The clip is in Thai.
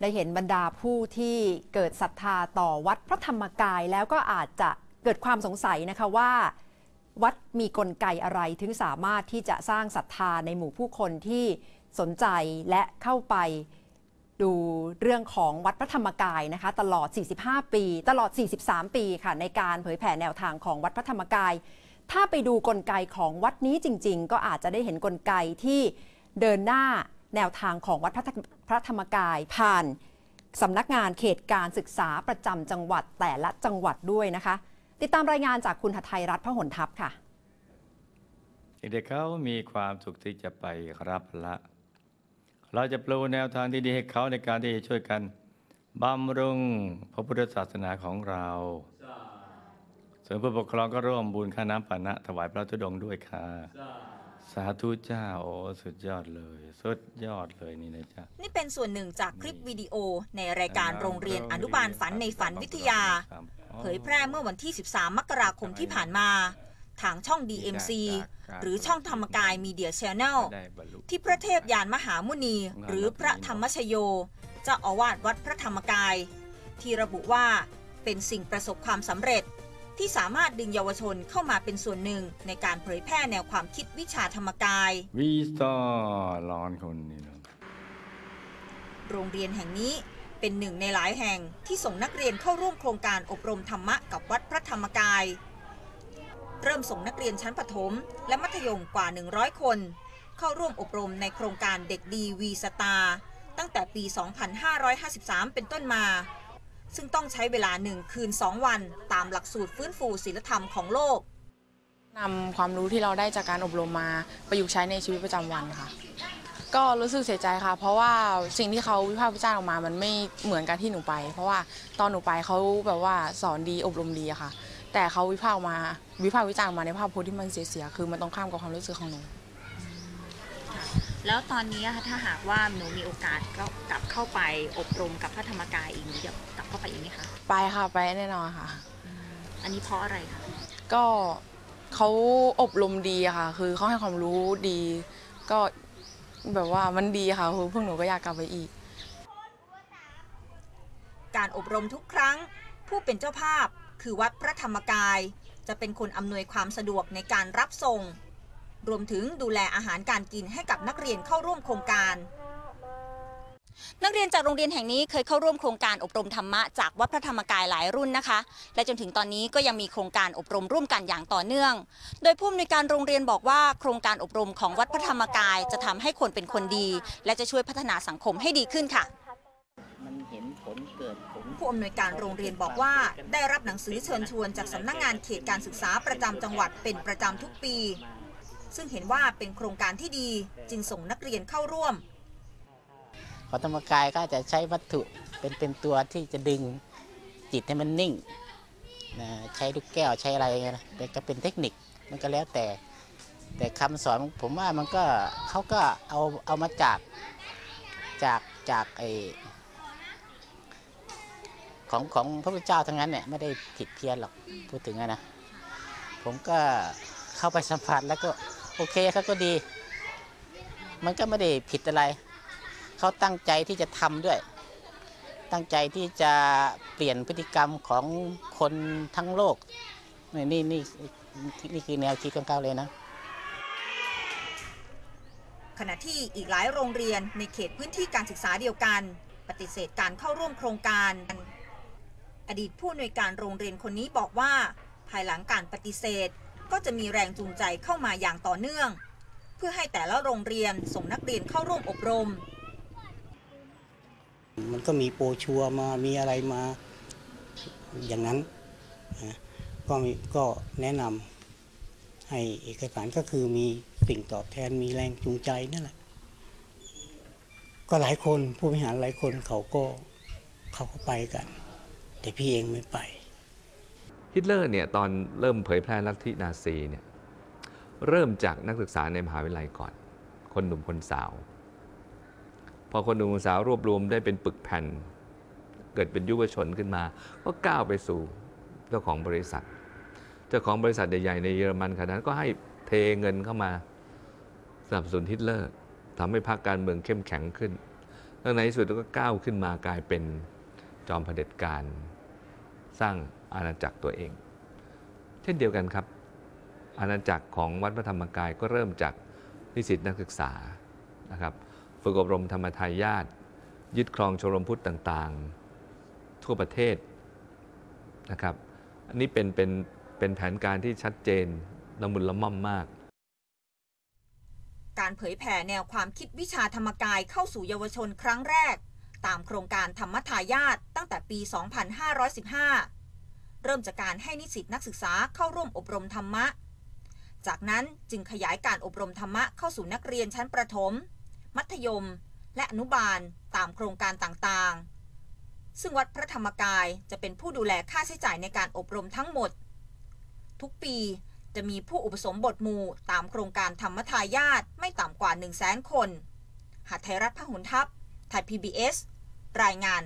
ได้เห็นบรรดาผู้ที่เกิดศรัทธาต่อวัดพระธรรมกายแล้วก็อาจจะเกิดความสงสัยนะคะว่า วัดมีกลไกอะไรถึงสามารถที่จะสร้างศรัทธาในหมู่ผู้คนที่สนใจและเข้าไปดูเรื่องของวัดพระธรรมกายนะคะ ตลอด 45 ปี ตลอด 43 ปีค่ะ ในการเผยแผ่แนวทางของวัดพระธรรมกาย ถ้าไปดูกลไกของวัดนี้จริง ๆ ก็อาจจะได้เห็นกลไกที่เดินหน้า แนวทางของวัดพระธรรมพระธรรมกายผ่านสำนักงานเขตการศึกษาประจำจังหวัดแต่ละจังหวัดด้วยนะคะ ติดตามรายงานจากคุณหทัยรัฐพหลทัพค่ะเด็กเขามีความสุขที่จะไปรับละเราจะปลูกแนวทางที่ดีให้เขาในการที่จะช่วยกันบำรุงพระพุทธศาสนาของเราส่วนผู้ปกครองก็ร่วมบุญค่าน้ำปานะถวายพระธุดงค์ด้วยค่ะ สาธุเจ้าโอ้สุดยอดเลย สุดยอดเลยนี่นะจ๊ะ นี่เป็นส่วนหนึ่งจากคลิปวิดีโอในรายการโรงเรียนอนุบาลฝันในฝันวิทยา เผยแพร่เมื่อวันที่ 13 มกราคมที่ผ่านมา ทางช่อง DMC หรือช่องธรรมกายมีเดีย a n แนลได้บรรลุที่พระเทพยานมหามุนี หรือพระธรรมชโยเจ้าอาวาสวัดพระธรรมกาย ที่ระบุว่าเป็นสิ่งประสบความสำเร็จ ที่สามารถดึงเยาวชนเข้ามาเป็นส่วนหนึ่ง ในการเผยแพร่แนวความคิดวิชาธรรมกายวีสตอร้อนคนนี่เนาะโรงเรียนแห่งนี้เป็นหนึ่งในหลายแห่งที่ส่งนักเรียนเข้าร่วมโครงการอบรมธรรมะกับวัดพระธรรมกาย เริ่มส่งนักเรียนชั้นประถม และมัธยมกว่า 100 คน เข้าร่วมอบรมในโครงการเด็กดีวีสตาร์ตั้งแต่ปี 2553 เป็นต้นมา ซึ่งต้องใช้เวลา 1 คืน 2 วัน ตามหลักสูตรฟื้นฟูศีลธรรมของโลกนำความรู้ที่เราได้จากการอบรมมาประยุกต์ใช้ในชีวิตประจำวันค่ะ ก็รู้สึกเสียใจค่ะ เพราะว่าสิ่งที่เขาวิพากษ์วิจารณ์ออกมา มันไม่เหมือนกับที่หนูไป เพราะว่าตอนหนูไปเขาแบบว่าสอนดีอบรมดีค่ะ แต่เขาวิพากษ์มาวิพากษ์วิจารณ์มาในภาพพจน์ที่มันเสียๆคือมันตรงข้ามกับความรู้สึกของหนู แล้วตอนนี้อะค่ะถ้าหากว่าหนูมีโอกาสก็กลับเข้าไปอบรมกับพระธรรมกายอีกหนูจะกลับเข้าไปอีกไหมคะไปค่ะไปแน่นอนค่ะ อันนี้เพราะอะไรคะก็เขาอบรมดีอะค่ะ คือเขาให้ความรู้ดี ก็แบบว่ามันดีค่ะคือพวกหนูก็อยากกลับไปอีก การอบรมทุกครั้ง ผู้เป็นเจ้าภาพคือวัดพระธรรมกาย จะเป็นคนอำนวยความสะดวกในการรับส่ง รวมถึงดูแลอาหารการกินให้กับนักเรียนเข้าร่วมโครงการ นักเรียนจากโรงเรียนแห่งนี้เคยเข้าร่วมโครงการอบรมธรรมะจากวัดพระธรรมกายหลายรุ่นนะคะ และจนถึงตอนนี้ก็ยังมีโครงการอบรมร่วมกันอย่างต่อเนื่อง โดยผู้อำนวยการโรงเรียนบอกว่า โครงการอบรมของวัดพระธรรมกายจะทำให้คนเป็นคนดี และจะช่วยพัฒนาสังคมให้ดีขึ้นค่ะมันเห็นผลเกิดผลผู้อำนวยการโรงเรียนบอกว่า ได้รับหนังสือเชิญชวนจากสำนักงานเขตการศึกษาประจำจังหวัดเป็นประจำทุกปี ซึ่งเห็นว่าเป็นโครงการที่ดีจึงส่งนักเรียนเข้าร่วมพอธรรมกายก็จะใช้วัตถุเป็นเป็นตัวที่จะดึงจิตให้มันนิ่งนะใช้ลูกแก้วใช้อะไรเงี้ยนะแต่ก็เป็นเทคนิคมันก็แล้วแต่ แต่คำสอนผมว่ามันก็เขาก็เอาเอามาจากจากจากไอของของพระพุทธเจ้าทั้งนั้นเนี่ยไม่ได้ผิดเพี้ยนหรอกพูดถึงนะผมก็เข้าไปสัมผัสแล้วก็ โอเคเขาก็ดี มันก็ไม่ได้ผิดอะไร เขาตั้งใจที่จะทำด้วย ตั้งใจที่จะเปลี่ยนพฤติกรรมของคนทั้งโลก นี่นี่นี่นี่คือแนวคิดของเขาเลยนะขณะที่อีกหลายโรงเรียนในเขตพื้นที่การศึกษาเดียวกัน ปฏิเสธการเข้าร่วมโครงการ อดีตผู้อำนวยการโรงเรียนคนนี้บอกว่า ภายหลังการปฏิเสธ ก็จะมีแรงจูงใจเข้ามาอย่างต่อเนื่อง เพื่อให้แต่ละโรงเรียนส่งนักเรียนเข้าร่วมอบรม มันก็มีโปรชัวรมามีอะไรมาอย่างนั้นก็มีก็แนะนำให้เอกสารก็คือมีสิ่งตอบแทนมีแรงจูงใจนั่นแหละก็หลายคนผู้บริหารหลายคนเขาก็เขาก็ไปกัน แต่พี่เองไม่ไป ฮิตเลอร์เนี่ยตอนเริ่มเผยแพร่ลัทธินาซีเนี่ยเริ่มจากนักศึกษาในมหาวิทยาลัยก่อน คนหนุ่มคนสาว พอคนหนุ่มคนสาวรวบรวมได้เป็นปึกแผ่น เกิดเป็นยุวชนขึ้นมา ก็ก้าวไปสู่เจ้าของบริษัท เจ้าของบริษัทใหญ่ๆในเยอรมันขณะนั้นก็ให้เทเงินเข้ามาสนับสนุนฮิตเลอร์ทำให้พรรคการเมืองเข้มแข็งขึ้นแแล้วในที่สุดก็ก้าวขึ้นมากลายเป็นจอมเผด็จการ สร้างอาณาจักรตัวเอง เช่นเดียวกันครับ อาณาจักรของวัดพระธรรมกายก็เริ่มจากนิสิตนักศึกษานะครับฝึกอบรมธรรมทายาทยึดครองชมรมพุทธต่างๆ ทั่วประเทศนะครับ อันนี้เป็นเป็นเป็นแผนการที่ชัดเจนละมุนละม่อมมาก การเผยแผ่แนวความคิดวิชาธรรมกายเข้าสู่เยาวชนครั้งแรก ตามโครงการธรรมทายาทตั้งแต่ปี 2515 เริ่มจากการให้นิสิตนักศึกษาเข้าร่วมอบรมธรรมะ จากนั้นจึงขยายการอบรมธรรมะเข้าสู่นักเรียนชั้นประถม มัธยม และอนุบาลตามโครงการต่างๆ ซึ่งวัดพระธรรมกายจะเป็นผู้ดูแลค่าใช้จ่ายในการอบรมทั้งหมด ทุกปีจะมีผู้อุปสมบทหมู่ตามโครงการธรรมทายาทไม่ต่ำกว่า 1 0 0 0 0 0 คน หาไทยรัฐพหุนทัพ ไทย PBS รายงาน